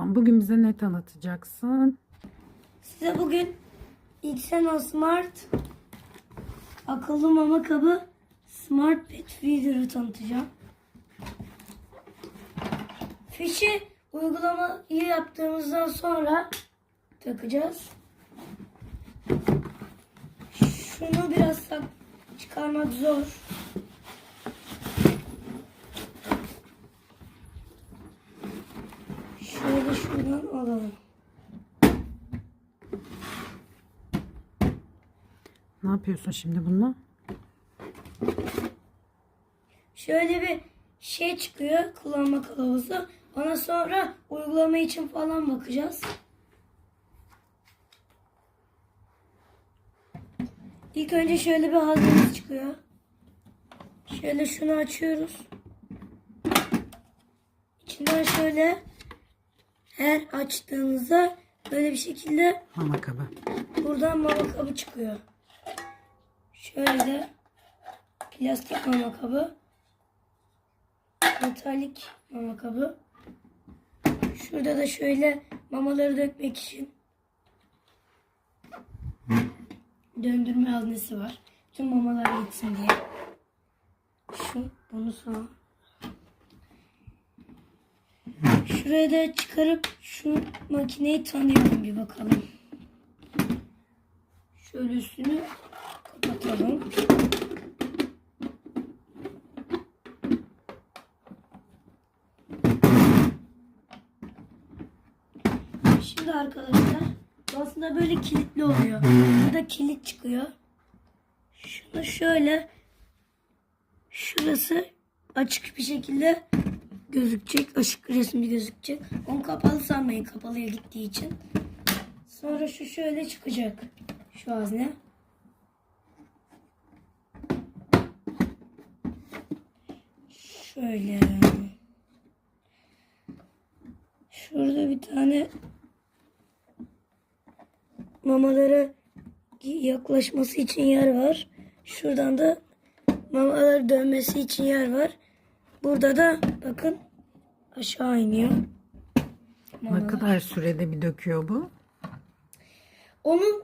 Tamam bugün bize ne tanıtacaksın? Size bugün Xena Smart akıllı mama kabı Smart Pet Feeder'ı tanıtacağım. Fişi uygulamayı yaptığımızdan sonra takacağız. Şunu biraz çıkarmak zor. Şuradan alalım. Ne yapıyorsun şimdi bununla? Şöyle bir şey çıkıyor kullanma kılavuzu. Ona sonra uygulama için falan bakacağız. İlk önce şöyle bir haznemiz çıkıyor. Şöyle şunu açıyoruz. İçinden şöyle her açtığımızda böyle bir şekilde Mama kabı. Buradan mama kabı çıkıyor. Şöyle plastik mama kabı. Metalik mama kabı. Şurada da şöyle mamaları dökmek için döndürme haznesi var. Tüm mamalar gitsin diye. Şu bunu sonra Şuraya da çıkarıp şu makineyi tanıyalım bir bakalım. Şöyle üstünü kapatalım. Şimdi arkadaşlar aslında böyle kilitli oluyor. Burada kilit çıkıyor. Şunu şöyle şurası açık bir şekilde gözükecek. Işık resmi gözükecek. Onu kapalı sanmayın kapalıya gittiği için. Sonra şu şöyle çıkacak. Şu hazne. Şöyle. Şurada bir tane mamalara yaklaşması için yer var. Şuradan da mamaları dönmesi için yer var. Burada da bakın aşağı iniyor. Ne kadar sürede bir döküyor bu? Onun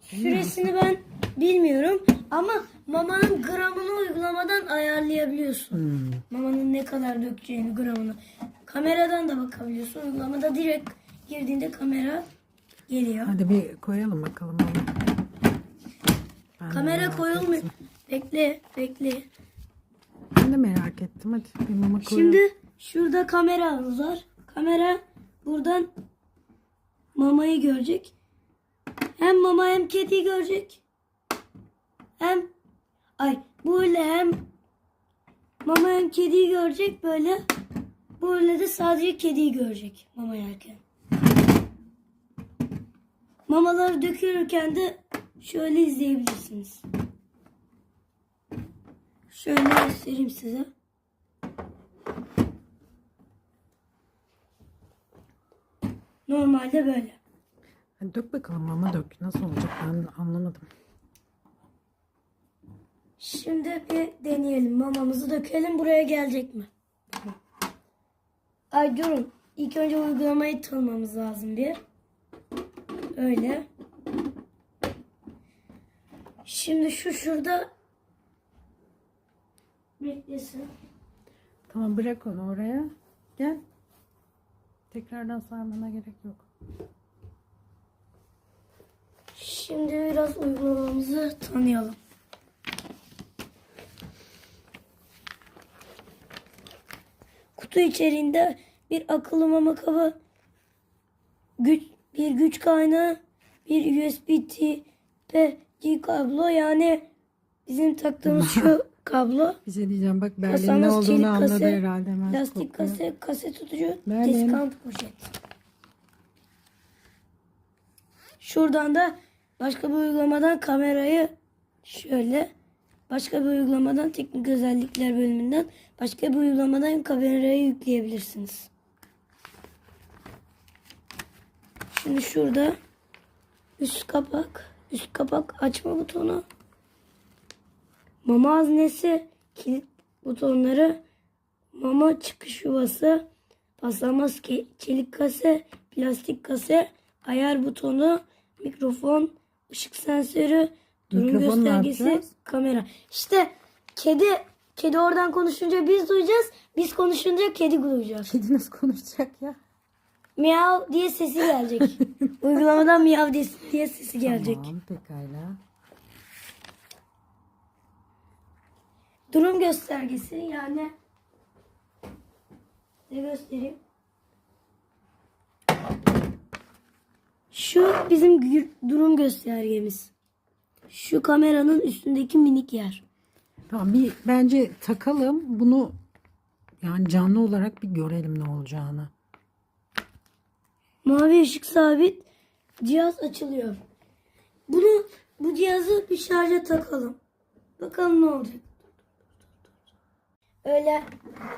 süresini ben bilmiyorum ama mamanın gramını uygulamadan ayarlayabiliyorsun. Hmm. Mamanın ne kadar dökeceğini gramını. Kameradan da bakabiliyorsun. Uygulamada direkt girdiğinde kamera geliyor. Hadi bir koyalım bakalım. Ben Kamera koyulmuyor. Bekle, bekle. De merak ettim. Hadi bir mama koyalım. Şimdi şurada kameramız var. Kamera buradan mamayı görecek. Hem mama hem kediyi görecek. Hem ay böyle hem mama hem kediyi görecek böyle. Böyle de sadece kediyi görecek mama yerken. Mamaları dökülürken de şöyle izleyebilirsiniz. Şöyle göstereyim size. Normalde böyle. Hadi dök bakalım mama dök. Nasıl olacak ben anlamadım. Şimdi bir deneyelim. Mamamızı dökelim. Buraya gelecek mi? Ay durun. İlk önce uygulamayı tanımamız lazım bir. Öyle. Şimdi şu şurada beklesin. Tamam bırak onu oraya. Gel. Tekrardan sarmana gerek yok. Şimdi biraz uygulamamızı tanıyalım. Kutu içerisinde bir akıllı mama kabı, güç, bir güç kaynağı, bir USB Type-C kablo yani bizim taktığımız şu kablo. Bir şey diyeceğim bak Berlin'in ne olduğunu anladı kase, herhalde hemen. Lastik kokuyor. kase, kase tutucu, Berlin. diskant poşet. Şuradan da başka bir uygulamadan kamerayı şöyle başka bir uygulamadan teknik özellikler bölümünden başka bir uygulamadan kamerayı yükleyebilirsiniz. Şimdi şurada üst kapak, üst kapak açma butonu, mama haznesi, kilit butonları, mama çıkış yuvası, paslanmaz çelik kase, plastik kase, ayar butonu, mikrofon, ışık sensörü, durum Mikrofonu ne göstergesi, kamera. İşte kedi kedi oradan konuşunca biz duyacağız. Biz konuşunca kedi duyacak. Kedi nasıl konuşacak ya? Miyav diye sesi gelecek. Uygulamadan miyav diye, diye sesi gelecek. Tamam pekala. Durum göstergesi yani ne göstereyim? Şu bizim durum göstergemiz. Şu kameranın üstündeki minik yer. Tamam bir bence takalım bunu yani canlı olarak bir görelim ne olacağını. Mavi ışık sabit. Cihaz açılıyor. Bunu bu cihazı bir şarja takalım. Bakalım ne olacak. Öyle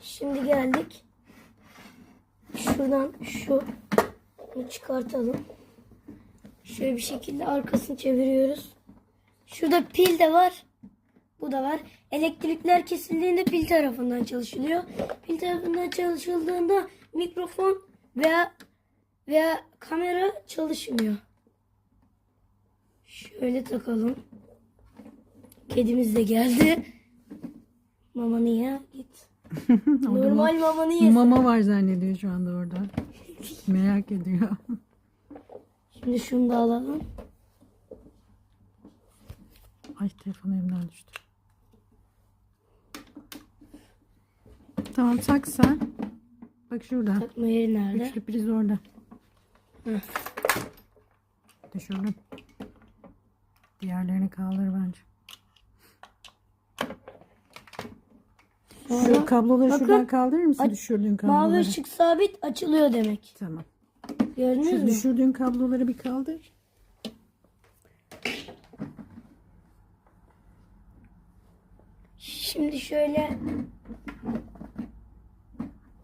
şimdi geldik. Şuradan şu çıkartalım. Şöyle bir şekilde arkasını çeviriyoruz. Şurada pil de var. Bu da var. Elektrikler kesildiğinde pil tarafından çalışılıyor. Pil tarafından çalışıldığında mikrofon veya veya kamera çalışmıyor. Şöyle takalım. Kedimiz de geldi. Mamanı ye git. Normal mamanı ye. Mama var zannediyor şu anda orada. Merak ediyor. Şimdi şunu da alalım. Ay telefon elimden düştü. Tamam tak sen. Bak şurada. Takma yeri nerede? Üçlü priz orada. Hı. Düşürdüm. Diğerlerini kaldır bence. Şu kabloları bakın, şuradan kaldırır mısın? düşürdüğün kabloları. mavi ışık sabit açılıyor demek. Tamam. Gördünüz Şu mü? düşürdüğün kabloları bir kaldır. Şimdi şöyle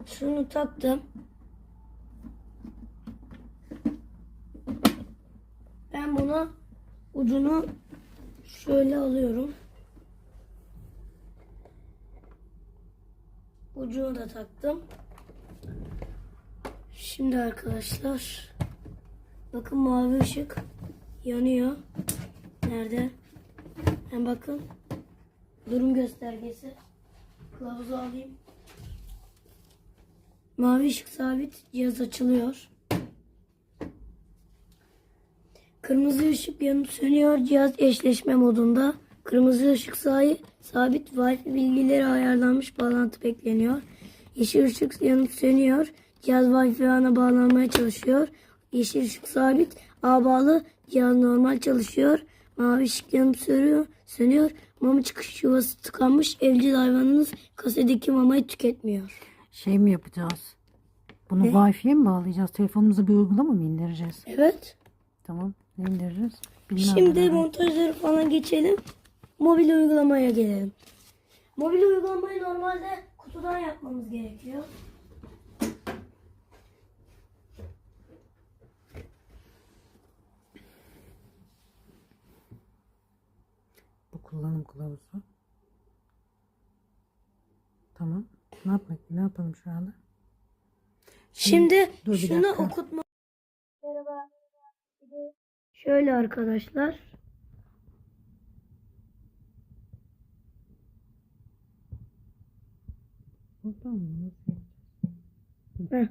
şunu taktım. Ben buna ucunu şöyle alıyorum. Ucunu da taktım. Şimdi arkadaşlar bakın mavi ışık yanıyor. Nerede? Hem bakın Durum göstergesi. Kılavuzu alayım. Mavi ışık sabit. Cihaz açılıyor. Kırmızı ışık yanıp sönüyor. Cihaz eşleşme modunda. Kırmızı ışık sahi, sabit Wi-Fi bilgileri ayarlanmış bağlantı bekleniyor. Yeşil ışık yanıp sönüyor. Cihaz Wi-Fi ağına bağlanmaya çalışıyor. Yeşil ışık sabit. ağ bağlı. Cihaz normal çalışıyor. Mavi ışık yanıp sönüyor. sönüyor. Mama çıkış yuvası tıkanmış. Evcil hayvanınız kasedeki mamayı tüketmiyor. Şey mi yapacağız? Bunu Wi-Fi'ye mi bağlayacağız? Telefonumuza bir uygulama mı indireceğiz? Evet. Tamam. Ne indireceğiz? Bilmem Şimdi ben. montajları falan geçelim. Mobil uygulamaya gelelim. Mobil uygulamayı normalde kutudan yapmamız gerekiyor. Bu kullanım kılavuzu. Tamam. Ne yapmak? Ne yapalım şu anda? Şimdi dur şunu okutma. Merhaba. Şöyle arkadaşlar. Buradan mı? Nasıl?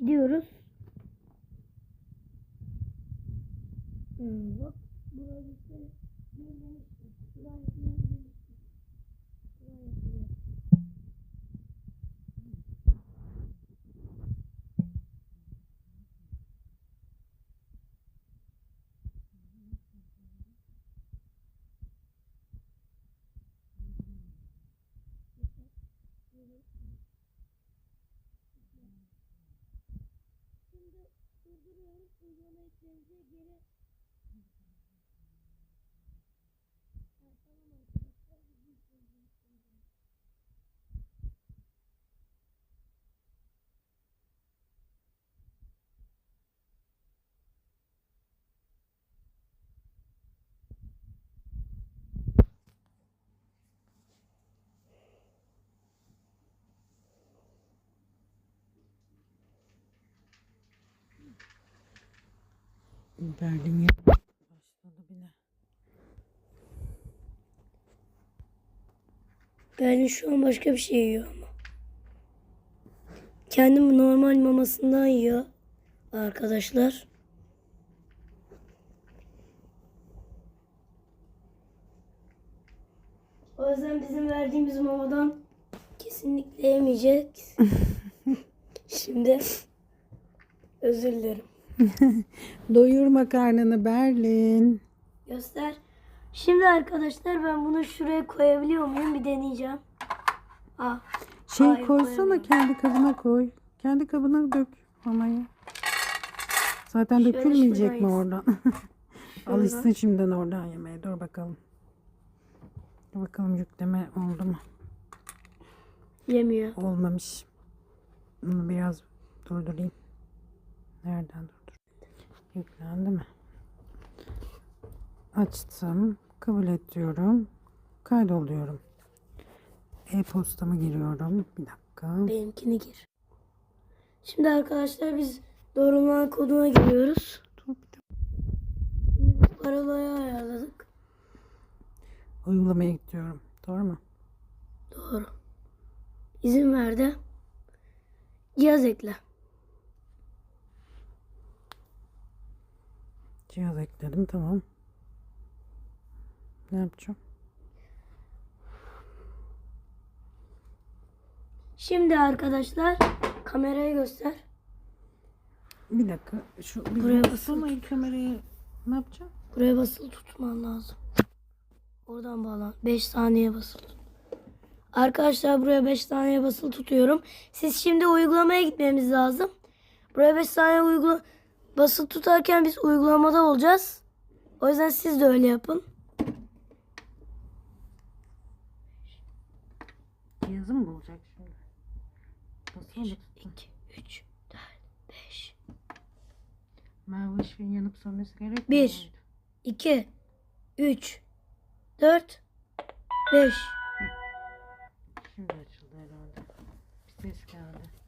Gidiyoruz. Hmm, durduruyoruz. Uygulama eklenince geri Berlin ya. Başladı bile. Berlin şu an başka bir şey yiyor ama. Kendim normal mamasından yiyor arkadaşlar. O yüzden bizim verdiğimiz mamadan kesinlikle yemeyecek. Şimdi özür dilerim. Doyurma karnını Berlin. Göster. Şimdi arkadaşlar ben bunu şuraya koyabiliyor muyum? Bir deneyeceğim. Ah. Şey Hayır, koysana kendi kabına koy. Kendi kabına dök mamayı. Zaten Şöyle dökülmeyecek mi oradan? Alışsın şimdiden oradan yemeye. Dur bakalım. Dur bakalım yükleme oldu mu? Yemiyor. Olmamış. Bunu biraz durdurayım. Nereden durdur? Yüklendi mi? Açtım. Kabul et diyorum. Kaydoluyorum. E-postamı giriyorum. Bir dakika. Benimkini gir. Şimdi arkadaşlar biz doğrulama koduna giriyoruz. Dur bir dakika. Şimdi ayarladık. Uygulamaya gidiyorum. Doğru mu? Doğru. İzin ver de. Cihaz ekle. Cihaz ekledim. Tamam. Ne yapacağım? Şimdi arkadaşlar kamerayı göster. Bir dakika. Şu bir Buraya baksana ilk kamerayı. Ne yapacağım? Buraya basılı tutman lazım. Oradan bağlan. 5 saniye basılı tut. Arkadaşlar buraya 5 saniye basılı tutuyorum. Siz şimdi uygulamaya gitmemiz lazım. Buraya 5 saniye uygula basılı tutarken biz uygulamada olacağız. O yüzden siz de öyle yapın. Cihazı mı bulacak şimdi? Basılı mı? 2, 3, 4, 5, Merve ışığın yanıp sönmesi gerekmiyor Bir. muydu? 2, 3, 4, 5. Şimdi açıldı herhalde. Bir ses geldi.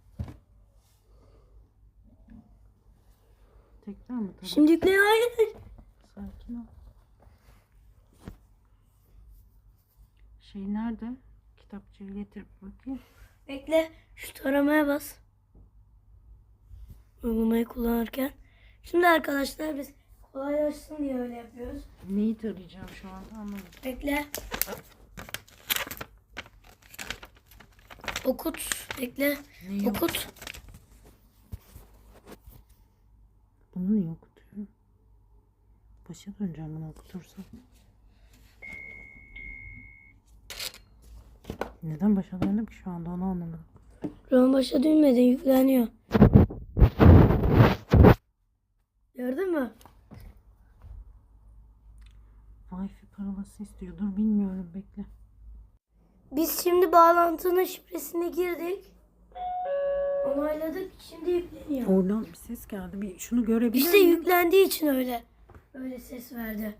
Tekrar mı? Tamam. Şimdi yükle. Hayır. Sakin ol. Şey nerede? Kitapçığı getir bakayım. Bekle. Şu taramaya bas. Uygulamayı kullanırken. Şimdi arkadaşlar biz kolaylaşsın diye öyle yapıyoruz. Neyi tarayacağım şu anda anlamadım. Bekle. Okut. Bekle. Neyi Okut. Bunu niye okutuyorum? Başa döneceğim bunu okutursam. Neden başa döndüm ki şu anda onu anlamadım. Ron başa dönmedi. Yükleniyor. Gördün mü? Wi-Fi parolası istiyor. Dur bilmiyorum bekle. Biz şimdi bağlantının şifresini girdik. Onayladık. Şimdi yükleniyor. Oradan bir ses geldi. Bir şunu görebilir İşte miyim? yüklendiği için öyle. Öyle ses verdi.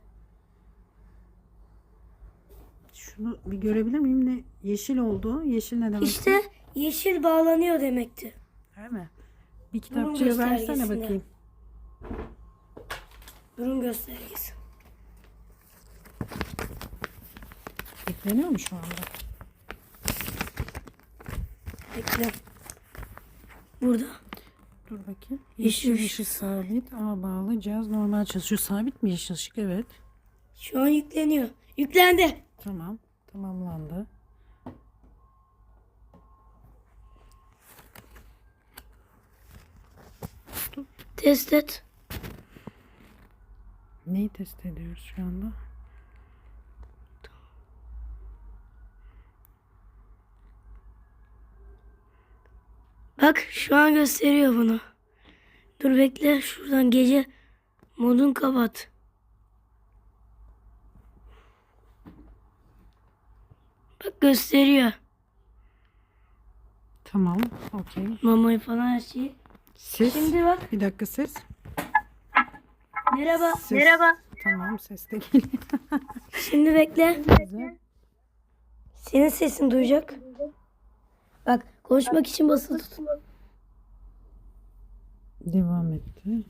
Şunu bir görebilir miyim? Ne? Yeşil oldu. Yeşil ne demek? İşte yeşil bağlanıyor demekti. Değil mi? Bir kitapçıya versene bakayım. Durum göstergesi. Yükleniyor mu şu anda? Bekle. Burada. Dur bakayım. Yeşil Yeşil ışık sabit. A bağlı. Cihaz normal çalışıyor. Sabit mi yeşil ışık? Evet. Şu an yükleniyor. Yüklendi. Tamam. Tamamlandı. Test et. Neyi test ediyoruz şu anda? Bak şu an gösteriyor bunu. Dur bekle. Şuradan gece modun kapat. Bak gösteriyor. Tamam. Okey. Mamayı falan her şeyi. Ses. Şimdi bak. Bir dakika ses. Merhaba. Ses. Merhaba. Tamam ses de geliyor. Şimdi bekle. Güzel. Senin sesini duyacak. Bak konuşmak için basılı tut. Devam etti.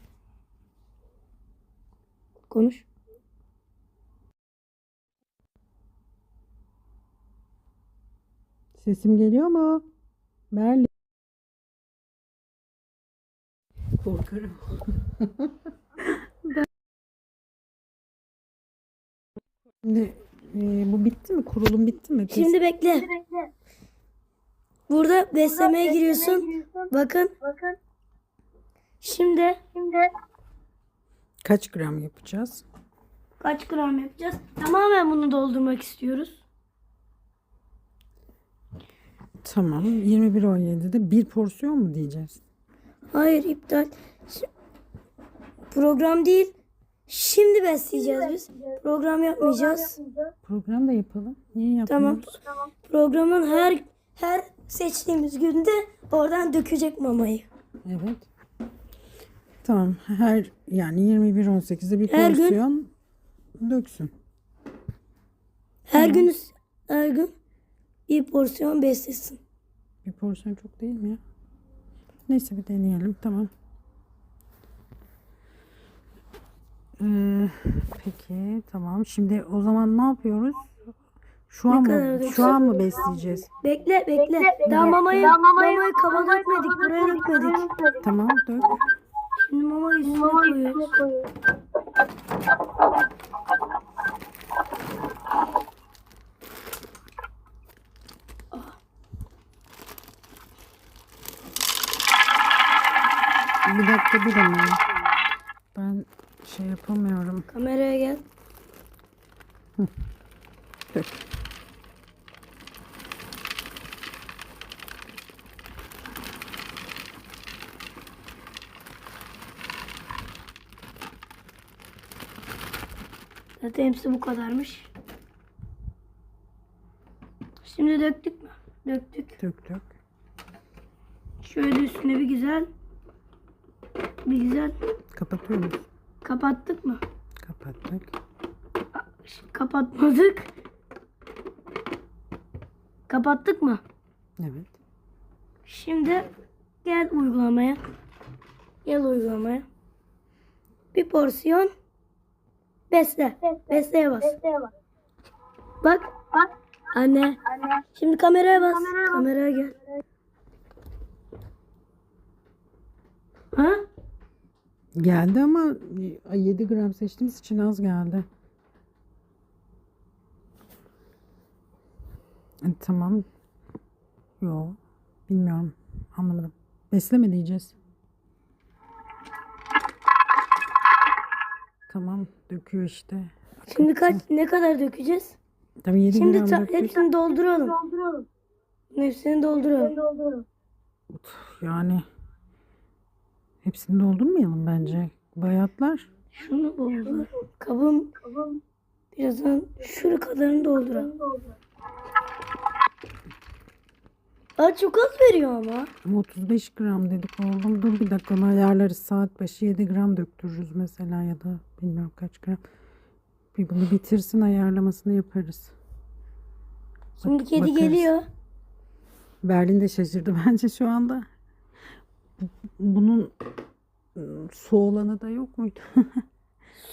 Konuş. Sesim geliyor mu? Berlin. Korkarım. Ben- Şimdi e, bu bitti mi? Kurulum bitti mi? Şimdi bekle. Burada beslemeye giriyorsun. Bakın. Şimdi Kaç gram yapacağız? kaç gram yapacağız? Tamamen bunu doldurmak istiyoruz. Tamam. 21.17'de bir porsiyon mu diyeceğiz? Hayır iptal. Program değil. Şimdi besleyeceğiz biz. Program yapmayacağız. Program da yapalım. Niye Tamam. yapmıyoruz? Programın her her seçtiğimiz günde oradan dökecek mamayı. Evet. Tamam. Her yani 21.18'de bir Her gün- porsiyon döksün. Her gün her gün bir porsiyon beslesin. Bir porsiyon çok değil mi ya? Neyse bir deneyelim. Tamam. Ee, peki tamam. Şimdi o zaman ne yapıyoruz? Şu an mı şu an mı besleyeceğiz? Bekle bekle. Daha mamayı mamayı kaba dökmedik. Buraya dökmedik. Tamam dök. Şimdi mamayı üstüne koyuyoruz. Bir dakika bir ama. Ben şey yapamıyorum. Kameraya gel. Zaten hepsi bu kadarmış. Şimdi döktük mü? Döktük. Dök dök. Şöyle üstüne bir güzel bir güzel Kapatıyoruz. kapattık mı? Kapattık. Kapatmadık. Kapattık mı? Evet. Şimdi gel uygulamaya. Gel uygulamaya. Bir porsiyon besle. Besleye bas. Bak. Bak. Anne. Şimdi kameraya bas. Kameraya gel. Ha? Geldi ama 7 gram seçtiğimiz için az geldi. E, tamam. Yo. Bilmiyorum. Anlamadım. Besleme diyeceğiz. Tamam. Döküyor işte. Şimdi kaç ne kadar dökeceğiz? Tabii 7 Şimdi gram döktük. hepsini dolduralım. Hepsini dolduralım. Yani hepsini doldurmayalım bence. Bayatlar. Şunu doldur. Kabım birazdan şuru kadarını dolduralım. Aa çok az veriyor ama. Ama 35 gram dedik oğlum. Dur bir dakika ayarlarız. Saat başı 7 gram döktürürüz mesela ya da bilmiyorum kaç gram. Bir bunu bitirsin ayarlamasını yaparız. Şimdi kedi bakarız. geliyor. Berlin de şaşırdı bence şu anda. Bunun su olanı da yok muydu?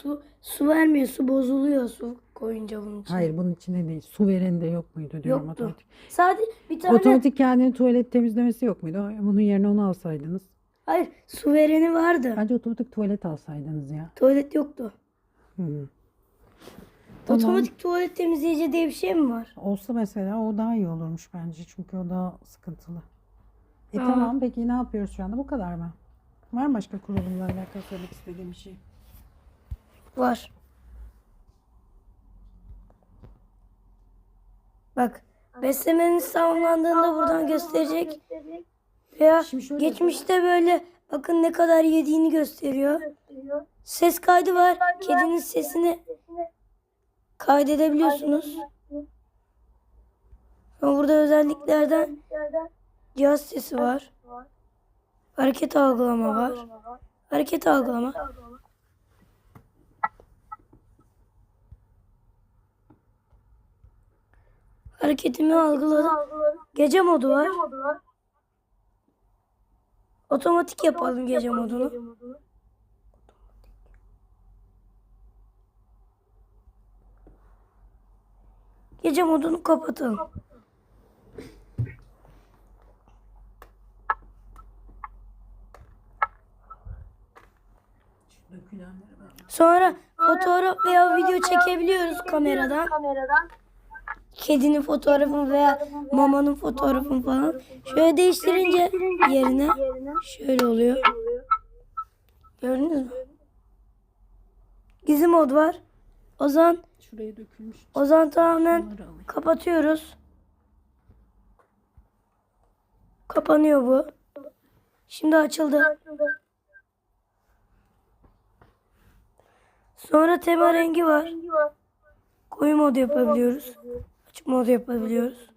Su su vermiyor. Su bozuluyor su koyunca bunun için. Hayır bunun içinde değil. Su veren de yok muydu diyorum Yoktu. otomatik. Sadece bir tane Otomatik kendini tuvalet temizlemesi yok muydu? Bunun yerine onu alsaydınız. Hayır su vereni vardı. Bence otomatik tuvalet alsaydınız ya. Tuvalet yoktu. Hı. Tamam. Otomatik tuvalet temizleyici diye bir şey mi var? Olsa mesela o daha iyi olurmuş bence. Çünkü o daha sıkıntılı. E Aa. tamam peki ne yapıyoruz şu anda? Bu kadar mı? Var mı başka kurulumla alakalı söylemek istediğim bir şey? Var. Bak beslemenin tamamlandığında buradan gösterecek. Veya geçmişte böyle bakın ne kadar yediğini gösteriyor. Ses kaydı var. Kedinin sesini kaydedebiliyorsunuz. Ama burada özelliklerden cihaz sesi var. Hareket algılama var. Hareket algılama. Hareketimi algıladı. Gece modu var. Otomatik yapalım gece modunu. Gece modunu Gece modunu kapatalım. Sonra fotoğraf veya video çekebiliyoruz kameradan. kameradan. Kedinin fotoğrafını veya mamanın fotoğrafını falan. Şöyle değiştirince yerine şöyle oluyor. Gördünüz mü? Gizli mod var. O zaman Şuraya dökülmüş. o zaman tamamen kapatıyoruz. Kapanıyor bu. Şimdi açıldı. Sonra tema rengi var. Koyu mod yapabiliyoruz. Mod yapabiliyoruz.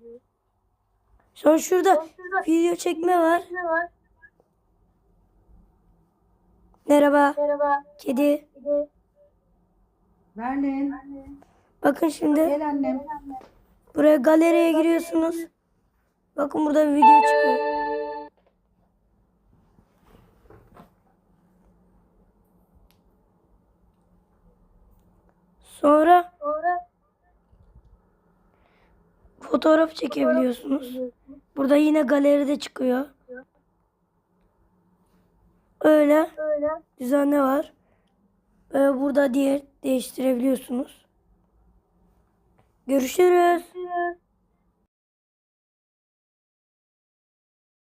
Sonra şurada video çekme var. Merhaba. Kedi. Berlin. Bakın şimdi Gel annem. buraya galeriye giriyorsunuz. Bakın burada bir video çıkıyor. Sonra fotoğraf çekebiliyorsunuz. Burada yine galeride çıkıyor. Öyle düzenle var. Ee, burada diğer değiştirebiliyorsunuz. Görüşürüz.